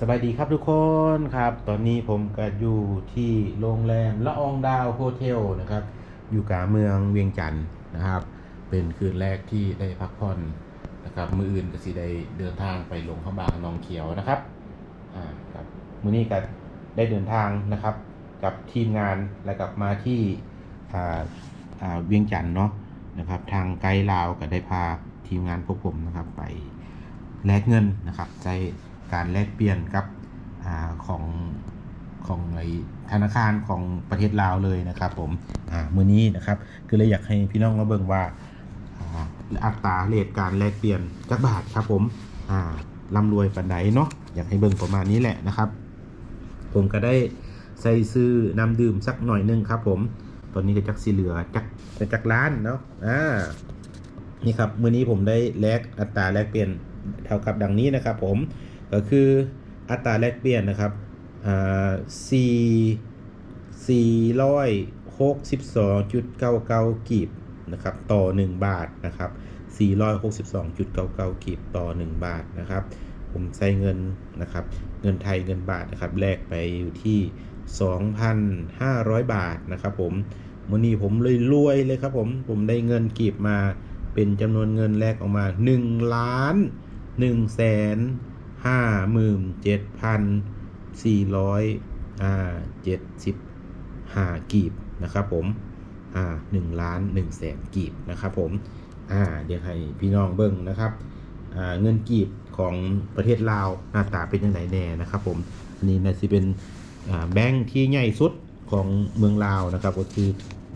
สบายดีครับทุกคนครับ ตอนนี้ผมก็อยู่ที่โรงแรมละอองดาวโฮเทลนะครับ อยู่กลางเมืองเวียงจันทร์นะครับ เป็นคืนแรกที่ได้พักผ่อนนะครับ มืออื่นก็สิได้เดินทางไปลงพระบางนองเขียวนะครับอ่าครับมือนี้ก็ได้เดินทางนะครับ กับทีมงานและกลับมาที่อ่าอ่าเวียงจันทร์เนาะนะครับ ทางไกด์ลาวก็ได้พาทีมงานพวกผมนะครับ ไปแลกเงินนะครับใช้ การแลกเปลี่ยนกับอของของไอธนาคารของประเทศลาวเลยนะครับ ผมมือนี้นะครับก็เลยอยากให้พี่น้องมาเบิ่งว่าอัตราเรทการแลกเปลี่ยนจักบาทครับผมอ่าร่ำรวยปันใดเนาะอยากให้เบิ่งประมาณนี้แหละนะครับ ผมก็ได้ใส่ซื้อน้ำดื่มสักหน่อยหนึงครับ ผมตอนนี้ก็จักสีเหลือจักจักล้านเนาะอ่านี่ครับ มือนี้ผมได้แลกอัตราแลกเปลี่ยนเท่ากับดังนี้นะครับ ผม ก็คืออัตราแลกเปลี่ยนนะครับอ่าสี่สี่ร้อยหกสิบสองจุดเก้าเก้ากีบนะครับต่อหนึ่งบาทนะครับสี่ร้อยหกสิบสองจุดเก้าเก้ากีบต่อหนึ่งบาทนะครับ ผมใช้เงินนะครับ เงินไทยเงินบาทนะครับแลกไปอยู่ที่ 2,500 บาทนะครับ ผมมื่อนี้ผมเลยรวยเลยครับ ผมผมได้เงินกีบมาเป็นจำนวนเงินแลกออกมา1ล้าน1แสน ห้าหมื่นเจ็ดพันสี่ร้อยอ่าเจ็ดสิบห้ากีบนะครับผมอ่าหนึ่งล้านหนึ่งแสนกีบนะครับผมอ่าเดี๋ยวให้พี่น้องเบิ้งนะครับอ่าเงินกีบของประเทศลาวหน้าตาเป็นยังไงแน่นะครับผมอันนี้นะสิเป็นอ่าแบงค์ที่ใหญ่สุดของเมืองลาวนะครับก็คือ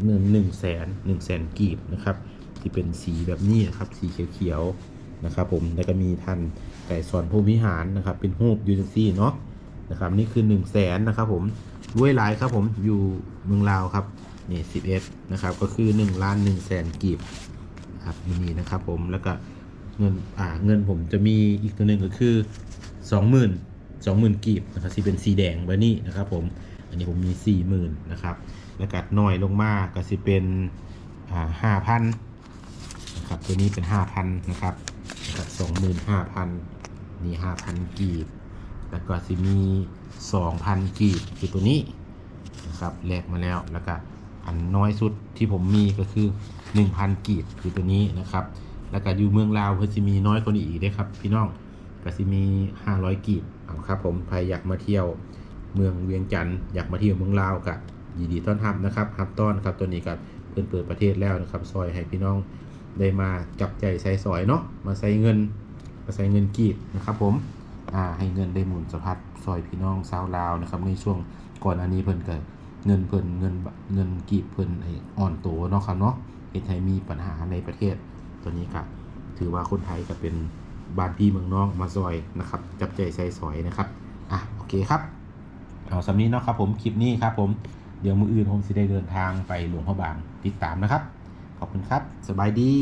เงินหนึ่งแสนหนึ่งแสนกีบนะครับที่เป็นสีแบบนี้นะครับสีเขียวๆ นะครับผมแล้วก็มีท่านไก่สอนผู้วิหารนะครับ เป็นรูปยูนซี่เนาะนะครับ นี่คือ1นึ่งแสนนะครับผมรวยหลายครับผมอยู่เมืองลาวครับนี่สิบเอนะครับก็คือ1ล้านหนึ่งแสนกีบนะครับนี่นะครับผมแล้วก็เงินอ่าเงินผมจะมีอีกตัวหนึ่งก็คือสองหมื่นสองหมื่นกีบนะครับสีเป็นสีแดงแบบนี้นะครับผมอันนี้ผมมีสี่หมื่นนะครับแล้วก็น้อยลงมาก็สิเป็นอ่าห้าพันนะครับตัวนี้เป็นห้าพันนะครับ สองหมื่นห้าพันนี่ห้าพันกีบ แล้วก็สิมีสองพันกีบคือตัวนี้นะครับแลกมาแล้วแล้วก็อันน้อยสุดที่ผมมีก็คือหนึ่งพันกีบคือตัวนี้นะครับ แล้วก็อยู่เมืองลาวเพิ่นสิมีน้อยกว่านี้อีกเด้ครับ พี่น้องก็สิมี 500 กีบเอาครับ ผมใครอยากมาเที่ยวเมืองเวียงจันทร์อยากมาเที่ยวเมืองลาวก็ยินดีต้อนรับนะครับรับต้อนครับตัวนี้ก็เพิ่นเปิดประเทศแล้วนะครับซอยให้พี่น้อง ได้มาจับใจใส่ซอยเนาะมาใส่เงินมาใส่เงินกีบนะครับผมอ่าให้เงินได้หมุนสะพัดซอยพี่น้องชาวลาวนะครับในช่วงก่อนอันนี้เพิ่นเก็เงินเพิ่นเงินเงินกีบเพิ่นไอ้อ่อนตัวเนาะครับเนาะเฮ็ดให้มีปัญหาในประเทศตัวนี้ก็ถือว่าคนไทยก็เป็นบ้านพี่เมืองน้องมาซอยนะครับจับใจใส่ซอยนะครับอะโอเคครับเอาสำนี้เนาะครับผมคลิปนี้ครับผมเดี๋ยวมืออื่นผมสิได้เดินทางไปหลวงพระบางติดตามนะครับ ขอบคุณครับ สบายดี